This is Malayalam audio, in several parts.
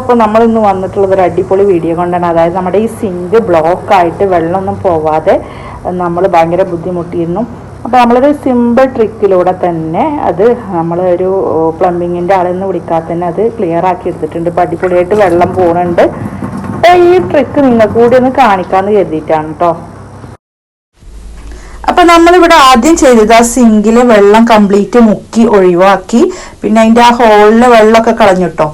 അപ്പോൾ നമ്മൾ ഇന്ന് വന്നിട്ടുള്ളത് ഒരു അടിപൊളി വീഡിയോ കൊണ്ടാണ്. അതായത് നമ്മുടെ ഈ സിങ്ക് ബ്ലോക്ക് ആയിട്ട് വെള്ളമൊന്നും പോവാതെ നമ്മൾ ഭയങ്കര ബുദ്ധിമുട്ടിയിരുന്നു. അപ്പോൾ നമ്മളൊരു സിമ്പിൾ ട്രിക്കിലൂടെ തന്നെ അത് നമ്മൾ ഒരു പ്ലംബിങ്ങിന്റെ ആളിൽ നിന്ന് വിളിക്കാതെ തന്നെ അത് ക്ലിയർ ആക്കി എടുത്തിട്ടുണ്ട്. ഇപ്പോൾ അടിപൊളിയായിട്ട് വെള്ളം പോകുന്നുണ്ട് അപ്പോൾ ഈ ട്രിക്ക് നിങ്ങൾക്ക് കൂടി ഒന്ന് കാണിക്കാമെന്ന് കരുതിയിട്ടാണ് കേട്ടോ അപ്പൊ നമ്മളിവിടെ ആദ്യം ചെയ്തത് ആ സിങ്കിലെ വെള്ളം കംപ്ലീറ്റ് മുക്കി ഒഴിവാക്കി. പിന്നെ അതിന്റെ ആ ഹോളിലെ വെള്ളമൊക്കെ കളഞ്ഞിട്ടോ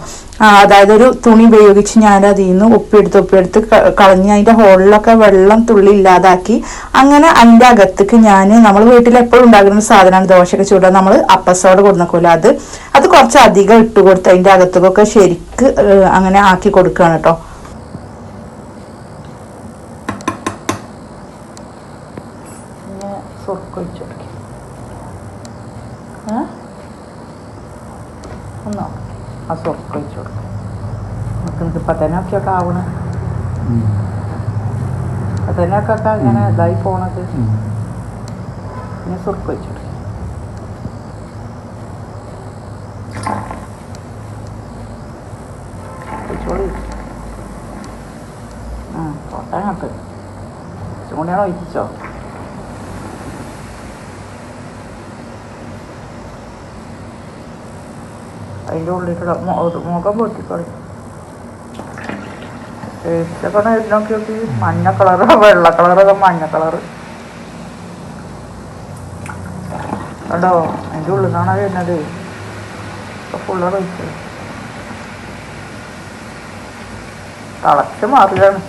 അതായത് ഒരു തുണി ഉപയോഗിച്ച് ഞാൻ അതിൽ നിന്ന് ഒപ്പിയെടുത്ത് ഉപ്പിയെടുത്ത് കളഞ്ഞ് അതിന്റെ ഹോളിലൊക്കെ വെള്ളം തുള്ളി ഇല്ലാതാക്കി അങ്ങനെ അതിന്റെ അകത്തേക്ക് ഞാൻ നമ്മൾ വീട്ടിൽ എപ്പോഴും ഉണ്ടാകുന്ന സാധനമാണ് ദോശയൊക്കെ ചൂടാൻ നമ്മൾ അപ്പസോട് കൊടുന്നക്കൂല. അത് അത് കുറച്ച് അധികം ഇട്ട് കൊടുത്ത് അതിന്റെ അകത്തേക്കൊക്കെ ശരിക്ക് അങ്ങനെ ആക്കി കൊടുക്കുകയാണ് കേട്ടോ. ഒന്നോ ആ സുർക്ക് ഒഴിച്ചു കൊടുക്കും നമുക്ക് ഇത് ഇപ്പം തന്നെ ഒക്കെ ഒക്കെ ആവണ? ഇപ്പം തന്നെ ഒക്കെ ഒക്കെ അങ്ങനെ ഇതായി പോണത്. പിന്നെ സുർക്ക് കൊടുക്കും ഒഴിച്ചോളി ആ കോട്ടങ്ങട്ട് ചൂണ്ടയാണോ ഒഴിച്ചോ? അതിന്റെ ഉള്ളിലുള്ള മുഖം പൊട്ടിക്കളി ടേസ്റ്റൊക്കെ നോക്കി നോക്കി. മഞ്ഞ കളറ് വെള്ള കളറ് മഞ്ഞ കളറ് കേട്ടോ അതിന്റെ ഉള്ളിൽ നിന്നാണ് വരുന്നത്. ഇപ്പൊ ഫുള്ള് ഒഴിച്ച് തിളച്ച് മാറുകയാണ്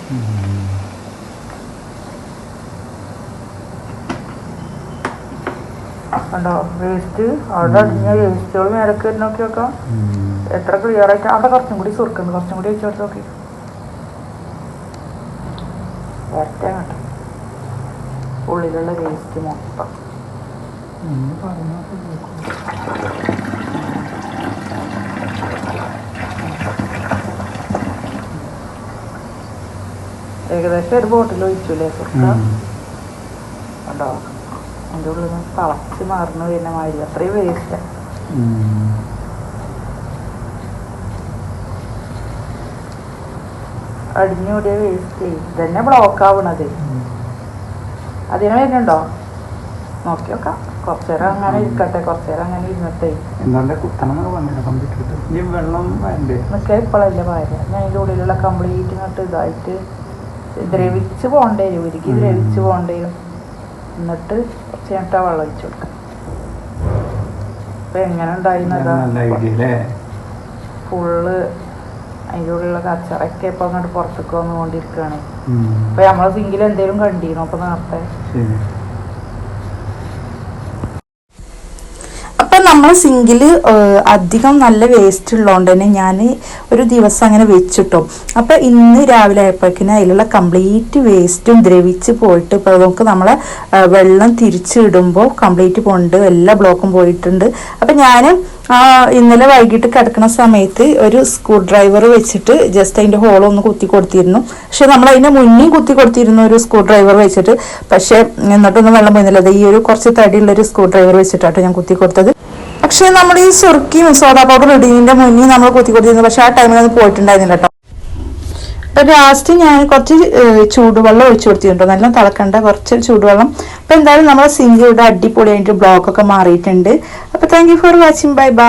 കണ്ടോ? വേസ്റ്റ്. അവിടെ അടിഞ്ഞ വേസ്റ്റുകൾ മേലക്ക് വരുന്ന നോക്കി നോക്കാം. എത്ര ക്ലിയർ ആയിട്ട് അവിടെ കുറച്ചും കൂടി സുറുക്കുണ്ട് കുറച്ചും കൂടി വെച്ച് കൊടുത്ത് നോക്കി. വരട്ടെ കണ്ടോ ഉള്ളിലുള്ള വേസ്റ്റ് മൊത്തം. ഏകദേശം ഒരു ബോട്ടിൽ ഒഴിച്ചില്ലേ സുർക്ക? കണ്ടോ? അതിന്റെ ഉള്ളിൽ നിന്ന് തളച്ച് മറന്നു മാതിരി അത്രയും വേസ്റ്റ് അടിഞ്ഞൂടിയ വേസ്റ്റ് ഇതന്നെ ബ്ലോക്ക് ആവണത്. അതിന് വരുന്നുണ്ടോ? നോക്കി നോക്കാം. അങ്ങനെ ഇരിക്കട്ടെ. അങ്ങനെ ഇരുന്നിട്ടേ. നിൽക്കുക ഇപ്പോഴല്ലേ ഭാര്യ ഞാൻ അതിന്റെ ഉള്ളിലുള്ള കംപ്ലീറ്റ് ഇങ്ങോട്ട് ഇതായിട്ട് ദ്രവിച്ച് പോകേണ്ടി ഉരുക്കി ദ്രവിച്ച് പോകേണ്ടി എന്നിട്ട് കുറച്ച് കഴിഞ്ഞിട്ട് വെള്ളം ഒഴിച്ചു കൊടുക്കാം. ഇപ്പം എങ്ങനെ ഉണ്ടായിരുന്നതാ ഫുള്ള് അതിന്റെ ഉള്ളിലുള്ള കച്ചറൊക്കെ ഇപ്പം അങ്ങോട്ട് പുറത്തേക്ക് വന്നുകൊണ്ടിരിക്കുകയാണ്. അപ്പൊ നമ്മളെ സിങ്കിൽ എന്തെങ്കിലും കണ്ടിരുന്നു അപ്പം നേരത്തെ? അപ്പൊ നമ്മൾ സിങ്കിൽ അധികം നല്ല വേസ്റ്റ് ഉള്ളതുകൊണ്ട് തന്നെ ഞാൻ ഒരു ദിവസം അങ്ങനെ വെച്ചിട്ടു. അപ്പോൾ ഇന്ന് രാവിലെ ആയപ്പോഴേക്കിനും അതിലുള്ള കംപ്ലീറ്റ് വേസ്റ്റും ദ്രവിച്ച് പോയിട്ട് ഇപ്പോൾ നമുക്ക് നമ്മളെ വെള്ളം വെള്ളം തിരിച്ചിടുമ്പോൾ കംപ്ലീറ്റ് പോണ്ട് എല്ലാ ബ്ലോക്കും പോയിട്ടുണ്ട്. അപ്പം ഞാൻ ഇന്നലെ വൈകിട്ട് കിടക്കുന്ന സമയത്ത് ഒരു സ്ക്രൂ ഡ്രൈവർ വെച്ചിട്ട് ജസ്റ്റ് അതിന്റെ ഹോൾ ഒന്ന് കുത്തി കൊടുത്തിരുന്നു. പക്ഷെ നമ്മൾ അതിന്റെ മുന്നേ കുത്തി കൊടുത്തിരുന്നു ഒരു സ്ക്രൂ ഡ്രൈവർ വെച്ചിട്ട് പക്ഷേ എന്നിട്ടൊന്നും വെള്ളം പോയിരുന്നില്ല. അത് ഈ ഒരു കുറച്ച് തടിയുള്ള ഒരു സ്ക്രൂ ഡ്രൈവർ വെച്ചിട്ടാട്ടോ ഞാൻ കുത്തി കൊടുത്തത്. പക്ഷെ നമ്മൾ ഈ സുർക്കിയും സോഡ പൗഡർ ഇടുന്നതിന്റെ മുന്നേ നമ്മൾ കുത്തി കൊടുത്തിരുന്നു പക്ഷെ ആ ടൈമിൽ അത് പോയിട്ടുണ്ടായിരുന്നില്ല കേട്ടോ അപ്പൊ ലാസ്റ്റ് ഞാൻ കുറച്ച് ചൂടുവെള്ളം ഒഴിച്ചു കൊടുത്തിട്ടുണ്ടോ. നല്ല തിളക്കണ്ട കുറച്ച് ചൂടുവെള്ളം. അപ്പൊ എന്തായാലും നമ്മുടെ സിങ്കിയുടെ അടിപൊളി അടിപൊളിയായിട്ട് ബ്ലോക്ക് ഒക്കെ മാറിയിട്ടുണ്ട്. അപ്പൊ thank for watching bye bye